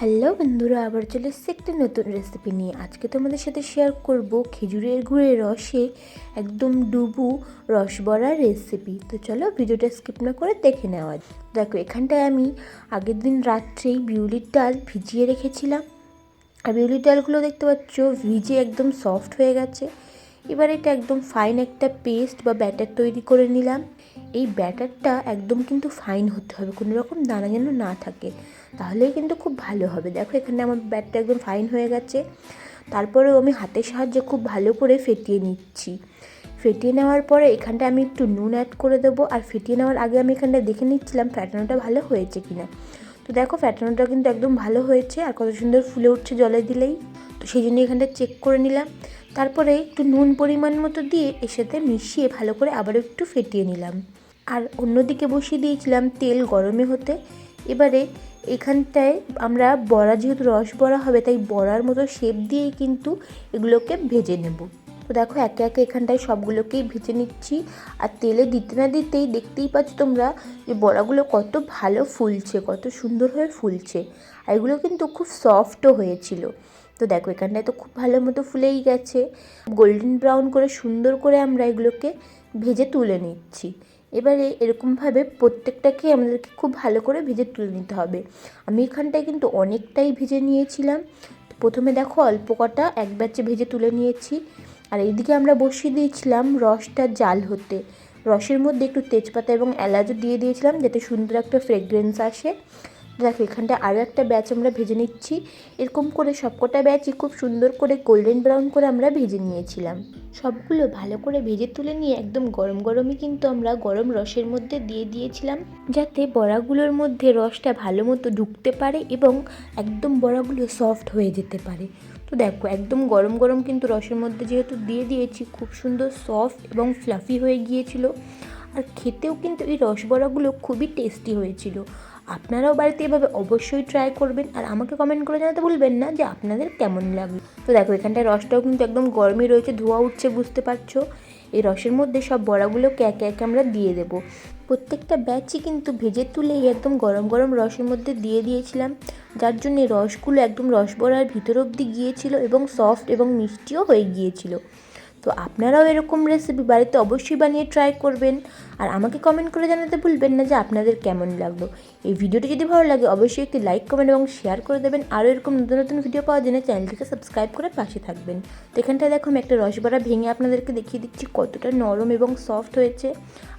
Hello বন্ধুরা, আবার চলে এসেছি একটি নতুন রেসিপি নিয়ে। আজকে তোমাদের সাথে শেয়ার করব খেজুরের গুড়ের রসে একদম ডুবু রসবড়া রেসিপি তো চলো ভিডিওটা স্কিপ না করে দেখে নেওয়া। দেখো, এখানটায় আমি আগের দিন রাত্রেই বিউলির ডাল ভিজিয়ে রেখেছিলাম। আর বিউলির ডালগুলো দেখতে পাচ্ছ, ভিজে একদম সফট হয়ে গেছে। এবার এটা একদম ফাইন একটা পেস্ট বা ব্যাটার তৈরি করে নিলাম। এই ব্যাটারটা একদম কিন্তু ফাইন হতে হবে, কোনো রকম দানা যেন না থাকে। তাহলেই কিন্তু খুব ভালো হবে। দেখো এখানে আমার ব্যাটটা একদম ফাইন হয়ে গেছে। তারপরেও আমি হাতের সাহায্যে খুব ভালো করে ফেটিয়ে নিচ্ছি। ফেটিয়ে নেওয়ার পরে এখানটা আমি একটু নুন অ্যাড করে দেবো। আর ফেটিয়ে নেওয়ার আগে আমি এখানটা দেখে নিচ্ছিলাম ফ্যাটানোটা ভালো হয়েছে কিনা। তো দেখো ফ্যাটানোটা কিন্তু একদম ভালো হয়েছে। আর কত সুন্দর ফুলে উঠছে জলে দিলেই। তো সেই জন্য এখানটা চেক করে নিলাম। তারপরে একটু নুন পরিমাণ মতো দিয়ে এর সাথে মিশিয়ে ভালো করে আবারও একটু ফেটিয়ে নিলাম। আর অন্যদিকে বসিয়ে দিয়েছিলাম তেল গরমে হতে। এবারে এখানটায় আমরা বড়া, যেহেতু রস বড়া হবে, তাই বড়ার মতো শেপ দিয়েই কিন্তু এগুলোকে ভেজে নেব। তো দেখো, একে একে এখানটায় সবগুলোকেই ভেজে নিচ্ছি। আর তেলে দিতে না দিতেই দেখতেই পাচ্ছ তোমরা যে বড়াগুলো কত ভালো ফুলছে, কত সুন্দর হয়ে ফুলছে। আর এগুলো কিন্তু খুব সফটও হয়েছিল। তো দেখো, এখানটায় তো খুব ভালো মতো ফুলেই গেছে। গোল্ডেন ব্রাউন করে সুন্দর করে আমরা এগুলোকে ভেজে তুলে নিচ্ছি। এবারে এরকমভাবে প্রত্যেকটাকে আমাদেরকে খুব ভালো করে ভেজে তুলে নিতে হবে। আমি এখানটায় কিন্তু অনেকটাই ভেজে নিয়েছিলাম। প্রথমে দেখো, অল্প কটা এক ব্যাচে ভেজে তুলে নিয়েছি। আর এইদিকে আমরা বসিয়ে দিয়েছিলাম রসটা জাল হতে। রসের মধ্যে একটু তেজপাতা এবং এলাচও দিয়ে দিয়েছিলাম, যাতে সুন্দর একটা ফ্রেগরেন্স আসে। দেখো, এখানটা আরও একটা ব্যাচ আমরা ভেজে নিচ্ছি। এরকম করে সবকটা ব্যাচই খুব সুন্দর করে গোল্ডেন ব্রাউন করে আমরা ভেজে নিয়েছিলাম। সবগুলো ভালো করে ভেজে তুলে নিয়ে একদম গরম গরমই কিন্তু আমরা গরম রসের মধ্যে দিয়ে দিয়েছিলাম। যাতে বড়াগুলোর মধ্যে রসটা ভালো মতো ঢুকতে পারে এবং একদম বড়াগুলো সফট হয়ে যেতে পারে। তো দেখো, একদম গরম গরম কিন্তু রসের মধ্যে যেহেতু দিয়ে দিয়েছি, খুব সুন্দর সফট এবং ফ্লাফি হয়ে গিয়েছিল। আর খেতেও কিন্তু এই রসবড়াগুলো খুবই টেস্টি হয়েছিল। আপনারাও বাড়িতে এভাবে অবশ্যই ট্রাই করবেন আর আমাকে কমেন্ট করে জানাতে ভুলবেন না যে আপনাদের কেমন লাগল। তো দেখো, এখানটায় রসটাও কিন্তু একদম গরমই রয়েছে, ধোয়া উঠছে, বুঝতে পারছ? এই রসের মধ্যে সব বড়াগুলোকে একে একে আমরা দিয়ে দেব। প্রত্যেকটা ব্যাচই কিন্তু ভেজে তুলেই একদম গরম গরম রসের মধ্যে দিয়ে দিয়েছিলাম। যার জন্য রসগুলো একদম রস বড়ার ভিতর অবধি গিয়েছিল এবং সফট এবং মিষ্টিও হয়ে গিয়েছিল। তো আপনারাও এরকম রেসিপি বাড়িতে অবশ্যই বানিয়ে ট্রাই করবেন। আর আমাকে কমেন্ট করে জানাতে ভুলবেন না যে আপনাদের কেমন লাগল। এই ভিডিওটি যদি ভালো লাগে, অবশ্যই একটি লাইক কমেন্ট এবং শেয়ার করে দেবেন। আরও এরকম নতুন নতুন ভিডিও পাওয়ার জন্য চ্যানেলটিকে সাবস্ক্রাইব করে পাশে থাকবেন। তো এখানটায় দেখো আমি একটা রসবড়া ভেঙে আপনাদেরকে দেখিয়ে দিচ্ছি, কতটা নরম এবং সফট হয়েছে।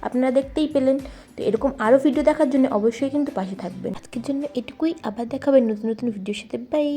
আপনারা দেখতেই পেলেন। তো এরকম আরও ভিডিও দেখার জন্য অবশ্যই কিন্তু পাশে থাকবেন। আজকের জন্য এটুকুই। আবার দেখাবেন নতুন নতুন ভিডিওর সাথে। বাই